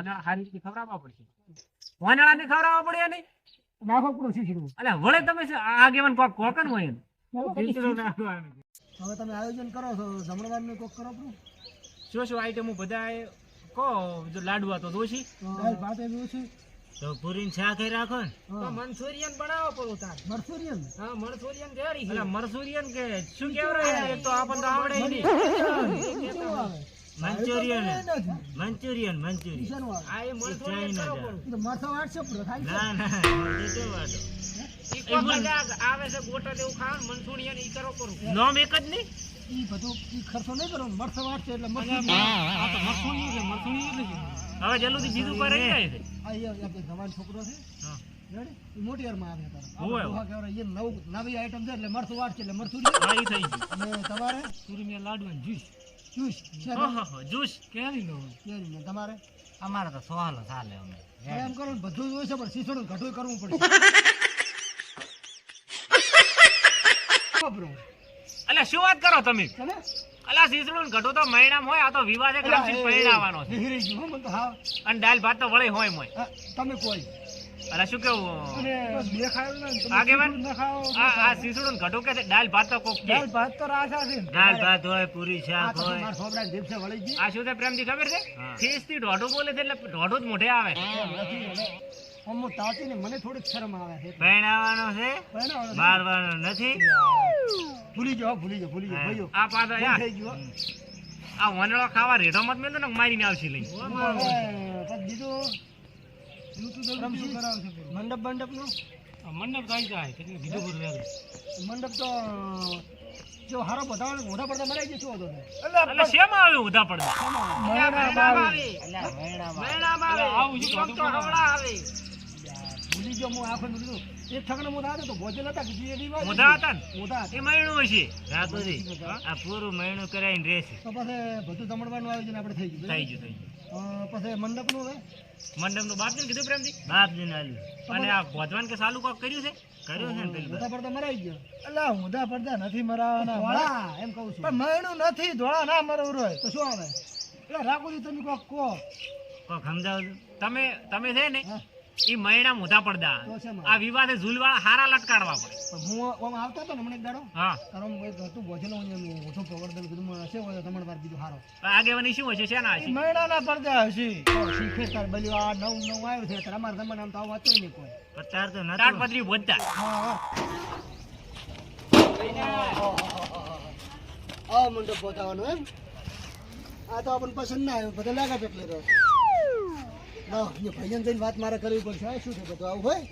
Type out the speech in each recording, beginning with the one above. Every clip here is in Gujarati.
વાનળા સારી રીતે ખવડાવવા પડશે. વાનળાને ખવડાવવા પડે નહીં? નાખો પૂરો શીખડું એટલે વળે તમે આ આગેવાન કોક કોકન હોય. હવે તમે આયોજન કરો છો જમણવારનું કોક કરો પૂરું. શું શું આઈટમો બધા એ કહો જો લાડવા તો દોશી દાળ ભાત એવું છે તો પૂરીને શાકે રાખો ને. તો મંચુરિયન બનાવો પડો તાર. મરસુરિયન? હા મંચુરિયન કેરી એટલે મંચુરિયન કે શું કેવરાય એ તો આપણને આવડે નહીં. મંચુરિયન. Manchurian Manchurian. આ એ કરો એ તો મરસા વાટશે પૂરો થાય છે. ના ના એ તો વાટો ઈ મજાક આવે છે ગોટા દેવું ખાવાનું મંચુરિયન ઈ કરો કરું. નામ એક જ નહીં? ઈ બધું ઈ ખર્ચો નહીં કરવાનો મરસા વાટશે એટલે આ તો મરસો નહીં એટલે છે નહીં એટલે હવે જલ્દી બીજું પર રહી જાય છે. આ એ ગવાન છોકરો છે. હા. મોટી યારમાં આવે તારે. એ નવ નવી આઈટમ છે એટલે મરસું વાટશે એટલે મરસું હા ઈ થઈ ગયું. અને તમારે સુરમિયા લાડુ અને જ્યુસ જ્યુસ છે હા હા હા જ્યુસ કેરી નો તમારે? અમારે તો સોહાલો ચાલે અમે. એમ કરો બધું જ હોય છે પણ શીશોડું ઘટું કરવું પડશે. વાપરો. શું વાત કરો તમે? અલા સીસડું ઘટું તો મહિનામાં હોય આ તો છે અલા, ગ્રામસિંહ છે. હા અને દાલ ભાત તો વળે હોય મોય. તમે કોઈ. અલા શું કેવું? બે ખાયો ને આગેવાન? ના આ આ. સીસડું ઘટું કે છે? દાલ ભાત તો કોક દાળ ભાત તો રાશા છે ને. દાળ ભાત હોય પૂરી શાક હોય. મારા છોકરાને દિવસે વળી ગઈ. આ શું છે પ્રેમજી ખબર છે? ફેસથી ઢોઢો બોલે છે એટલે ઢોઢો જ મોઢે આવે. એમ તાતી તાચીને મને થોડી શરમ આવે છે. પહેણાવાનો છે? મારવાનો નથી. ભૂલી જાઓ ભૂલી જાઓ ભૂલી જાઓ. ભાઈઓ આ પાછો આ થઈ ગયો. આ વનળો ખાવા રેઢો મત મેં તો ને મારીને આવશે લઈ બીજું? મંડપ મંડપનું મંડપ થાય જાય એટલે બીજું બધું વેલું મંડપ તો જો હારો બતાવો મોઢા પડતા મરાઈ જશે હતો એટલે શેમાં આવે ઉધા પડે આવું શું તો હવળા આવે. ભૂલી ગયો હું આખો બધું એ ઠકણે મોઢા હતો તો ભોજન હતા બીજી એની વાત મોઢા હતા. ને? મોઢા એ મૈણું હશે. રાતુજી આ પૂરું મહિનું કરાવીને રહેશે. તો પછી બધું જમણવાનું આયોજન આપણે થઈ ગયું થઈ ગયું થઈ ગયું. પછી મંડપનું હવે? મંડપ બાપ ને કીધું પ્રેમજી? બાપ આલ્યું. અને આ ભોજવાન કે સાલું કોક કર્યું છે? કર્યું છે ને પેલી મોઢા પડતા મરાઈ ગયો. અલા ઊંધા પડતા નથી મરાવાના. એમ કહું છું. પણ મયણું નથી ધોળા ના મરવું રોય તો શું આવે? એટલે રાખું તમે કોક કો કોક સમજાવજો. તમે તમે છે ને. ઈ મૈણા મોઢા પડદા આ વિવાદે ઝૂલવાળા હારા લટકાડવા પડે. હું ઓમ આવતો તો ને મને એક દાડો? હા. કારણ એક હતું હું ઓછો પ્રવર્તન કીધું મને હશે હોય તમારે વાર બીજું હારો. આગેવાની શું હશે શેના હશે? મયણાના પડદા હશે. શીખે તાર બલ્યો આ નવ નવ આવ્યું છે તાર અમાર તમને આમ તો આવું વાંચ્યું નહીં કોઈ. પત્તાર તાર તો નતું. પદરી બોધતા હા હા. આ મંડપ પહોંચાડવાનો એમ. આ તો આપણને પસંદ ના આવ્યો બધા લાગા પેટલે રહ્યો લાવ એ ભાઈયન જઈને વાત મારે કરવી પડશે. શું છે બધું? આવું હોય?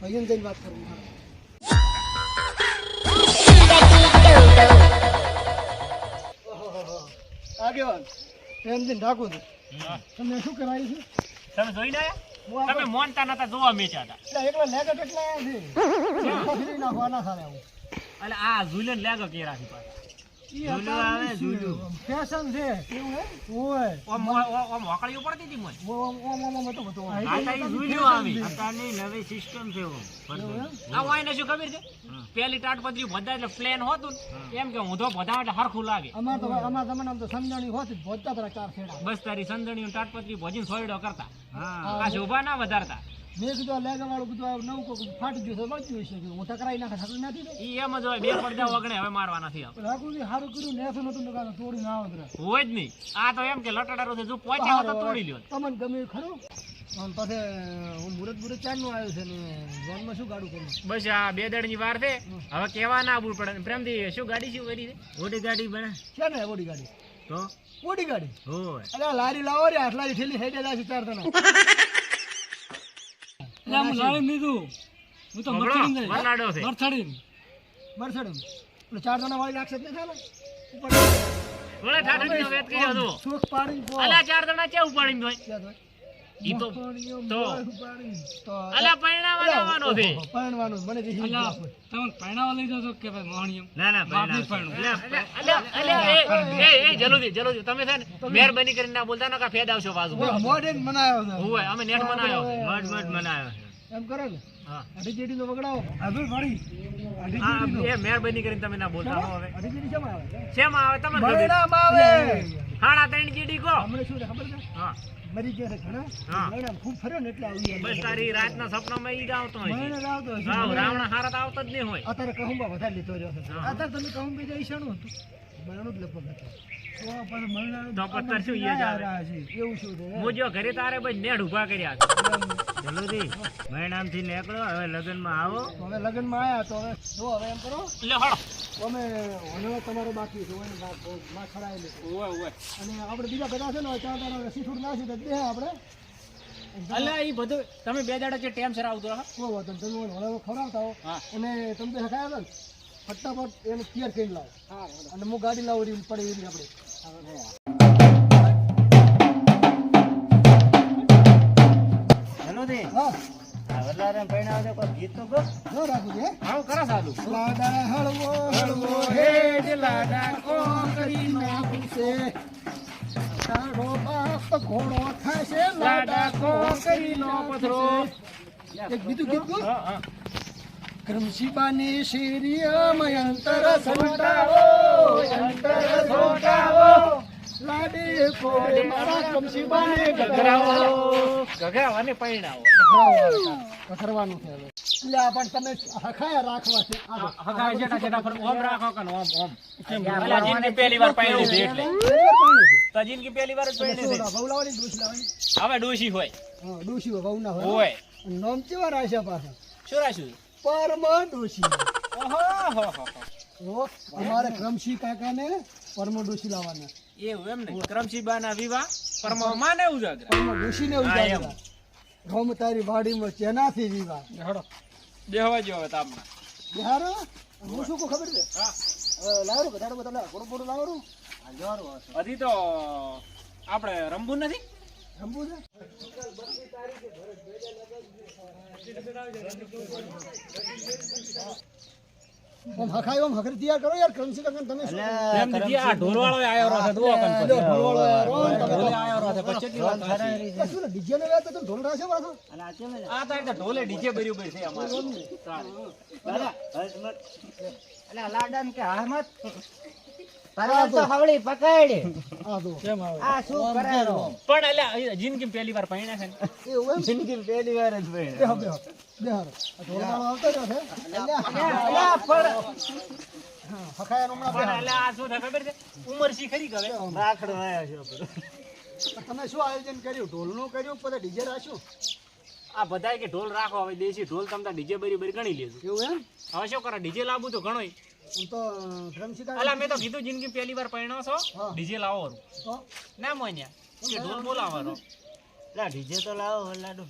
ભાઈયન જઈને વાત કરવી મારે. આગેવાન ઢાંકું છું. તમને શું કરાયું છે? તમે તમે મોનતા નતા જોવા મેચ્યા હતા એટલે એકલા લેગા કેટલા આવ્યા છે? ફરી સારા એટલે આ ઝૂલે ને લેગો કે રાખી પાછા. ફેશન છે. ઓય ઓમ ઓમ- ઓમ પડતી હતી મોય ઓમ ઓમ ઓમ ઓમ બધો આ તો ઈ આવી. અત્યારની નવી સિસ્ટમ છે એવું પડદો. આ વાયને શું ખબર છે? પેલી તાડપત્રી બધા એટલે પ્લેન હોતું ને. એમ કે ઊંધો બધા એટલે હરખું લાગે. અમાર તો અમાર જમાનામાં તો સમજાણી હોતી ભોજતા હતા ચાર છેડા. બસ તારી સંદણી તાટપત્રી ભોજીને સોયડો કરતા. હા. આ શોભા ના વધારતા. મેં કીધું આ લેગા વાળું કીધું આ નવું કોક ફાટી ગયું છે વાંચ્યું હશે હું ટકરાઈ નાખે થતું નથી ને ઈ એમ જ હોય બે પડદા વગણે હવે મારવા નથી નતું તોડી ના હોય જ નહીં. આ તો એમ કે લટડારો છે જો પહોંચ્યા હોત તોડી લ્યો. તમને ગમે ખરું? અને પછી હું મુરત મુરત ચારનું આવ્યું છે ને જોનમાં શું ગાડું કર્યું? બસ આ બે દડની વાર છે. હવે કેવા ના આવવું પડે. પ્રેમથી શું ગાડી શું કરી છે? ઓડી ગાડી બને. છે ને ઓડી ગાડી? તો? ઓડી ગાડી? હોય. અરે લારી લાવો રે આટલા ઠેલી હેડે જાય ચાર જણા. હું તો પકડો, મરચડી નહીં વરનાડો છે. મરચડી મરસડમ એટલે ચાર જણા વાળી રાખશે જ ચાલે? ઉપર વળે ઠાઠડીનો વેત કર્યો હતો સુખ પાડી પો. અલા ચાર જણા ચે ઉપાડીને હોય ઈ તો તો તો અલા પૈણાવા જવાનો છે. પરણવાનું મને જે અલા તમે પહેણાવા લઈ જાઓ કે ભાઈ મોહણીયમ ના ના બાપની પરણું. એટલે અલ્યા, અલ્યા, એ, એ, એ, જલ્દી, જલ્દી, તમે છે ને મહેરબાની કરીને ના બોલતા ને કા ફેદ આવશો બાજુ મોઢે બનાવ્યો છે. હોય અમે નેટ બનાવ્યો છે. એમ કરો ને હા. અઢી જેડી તો વગડાવો અભી હા, એ મહેરબાની કરીને તમે ના બોલતા હો હવે. અઢી જેડી શેમાં આવે? શેમાં આવે? તમને? મયણામાં આવે. હાડા ત્રણ જીડી કો અમને શું ખબર છે? હા. મરી ગયા છે ઘણા. ઘણા ખૂબ ફર્યો ને એટલે આવી બસ તારી રાતના સપનામાં ઈ આવતો હોય મને આવતો હોય હા રાવણ હારા તો આવતો જ નહીં હોય. અત્યારે કહુંબા વધારે લીધો રહ્યો છે. અત્યારે તમે કહું બીજા શણું હતું. બરાબર જ લગભગ હતો તો શું. એવું ઘરે તારે ભાઈ નેડ ઊભા કર્યા જલ્દી મહિનામથી નીકળો હવે લગ્નમાં આવો. હવે લગ્નમાં આવ્યા તો હવે જો હવે એમ કરો. લે હળો. અમે હવે તમારે બાકી છે એને માં ઓય ઓય અને આપણે બીજા બધા છે ને ચાર દાડા સીઠું નાખી તો દે આપણે. અલ્યા એ બધું તમે બે દાડા જે ટેમ સર આવતો હા વાંધો તમે મને હવે ખવડાવતા હો. અને તમે હકાયા હતા ને? ફટાફટ એનું ક્લિયર કરી લાવો. અને હું ગાડી લાવું રહી પડે એવી આપણે. જલ્દી હા. વધારે પૈણા કોઈ ગીત તો ગો ન રાખું છે. આવું કરો સાલું લાડા હળવો હળવો હેડ લાડા કોકરી ના પૂછે તારો બાપ ઘોડો થશે લાડા કોકરી નો પથરો. એક બીજું ગીત ગાઉં? હા હા. ક્રમશીબાની શેરીયમાં અંતર સંટાવો અંતર સંટાવો. લાડે કોડે મારા ક્રમશીબાને ગગરાવો ગગરાવાને પૈણાવો ગગરાવાનું છે હવે. એટલે આ પણ તમે હખાયા રાખવા છે. આ જેટા જેટા પર ઓમ રાખો કન ઓમ ઓમ. અલ્યા જિંદગી પહેલી વાર પૈણી છે એટલે. બરાબર પાણી છે. તો જિંદગી પહેલી વાર જ પૈણી છે સોડા, ડોશી લાવવાની? હવે ડોશી હોય. હા, ડોશી હોય, વહુ ના હોય. હોય. અને નામ કેવા રાખ્યા પાછા? શું રાખ્યું? પરમ ડોશી. અમારે ક્રમશી કાકાને પરમ ડોશી લાવવાના. એવું એમ ને? કરમશીબાના વિવાહ? પરમામાં ને ઉજાગરા. પરમ ડોશીને. ઉજાગરા. ગમ તારી વાડીમાં ચેનાથી વિવાહ. હડો. દેહવા જો હવે તાપમાં. બિહાર હું શું કો ખબર છે? હા. લાવરું વધારે બધા લાવ. લાવરો થોડું લાવરું. હજી તો આપણે રમવું નથી? રમવું છે? આમ હખાયો આમ હખરી તૈયાર કરો યાર ક્રમશી કાકા તમે એમ નથી આ ઢોલવાળો આવ્યો રહે તો કન જો ઢોલવાળો આવ્યો, તમે ઢોલે રહે પછી કેટલી વાત થશે? શું ને ડીજે ને વ્યાજ તો ઢોલ રાશે પાછો? આ તો એટલે ઢોલે ડીજે ભર્યું છે અમારે. કે હામત હવળી પકડ. આ શું પણ એટલે જિંદગી પહેલી વાર પહેણ્યા છે ને. જિંદગી પહેલી વાર જ. તમે શું આયોજન કર્યું? ઢોલનું કર્યું પછી ડીજે રાખ્યું? આ બધા કે ઢોલ રાખો હવે દેશી ઢોલ તમને ડીજે બરી બરી ગણી લેજો. એવું એમ? હવે શું કરે ડીજે લાવવું તો ઘણોય. હું તો ક્રમશી કાકા અલા મેં તો કીધું જિંદગી પહેલી વાર પહેણો છો હા. ડીજે લાવો તો? ના મોન્યા. કે ઢોલ બોલાવવાનો. લા ડીજે તો લાવો લાડુ.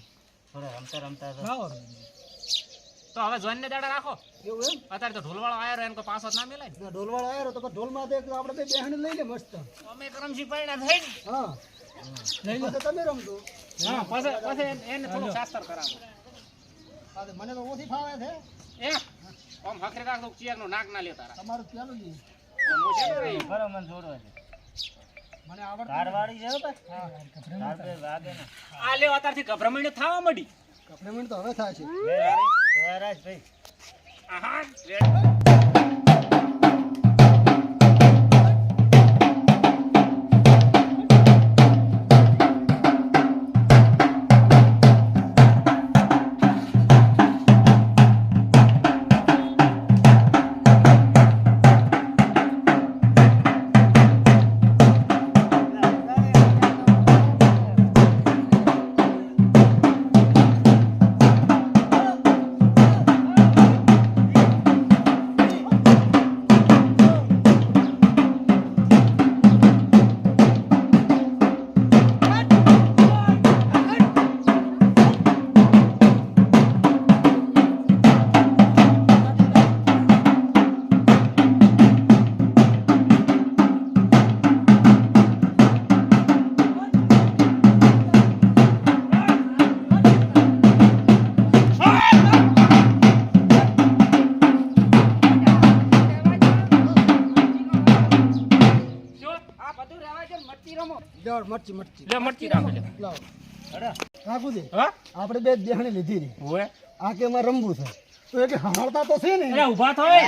થોડા રમતા રમતા તો. તો હવે જોઈને દાડા રાખો. એવું એમ? અત્યારે તો ઢોલવાળો આવ્યો રહ્યો એને કોઈ પાછો ના મેલાય. ને. ઢોલવાળો આવ્યો તો ઢોલમાં તો આપણે બે બેહાને લઈ લે મસ્ત. અમે કરમસી પહેણ્યા થઈ ને. હા. તો તમે રમજો. હા પછી પછી એને- એને થોડું શાસ્ત્ર કરાવો. મને તો ઓછી ફાવે છે. એ આમ હકરે રાખો ચિયરનું નાક ના લેતા. તમારું પેલું જ તો છે ને રે. મને જોડવા છે મને આવડતું કારવાળી છે બસ હા કાર બે વાગે ને. આ લે અત્યારથી ગભરામણ થવા મડી. પેમેન્ટ તો હવે થાય છે. બે વારી. તો આ ભાઈ. આહા શું? લેવડ મરચી મરચી લે મટકી રાખો. લે. લાવો રાખું હા? આપણે બે બેહાણી લીધી ની ઓવે. આ કે રમવું છે. તો એ કે હાંડતા તો છે ને. અરે ઊભા બધા.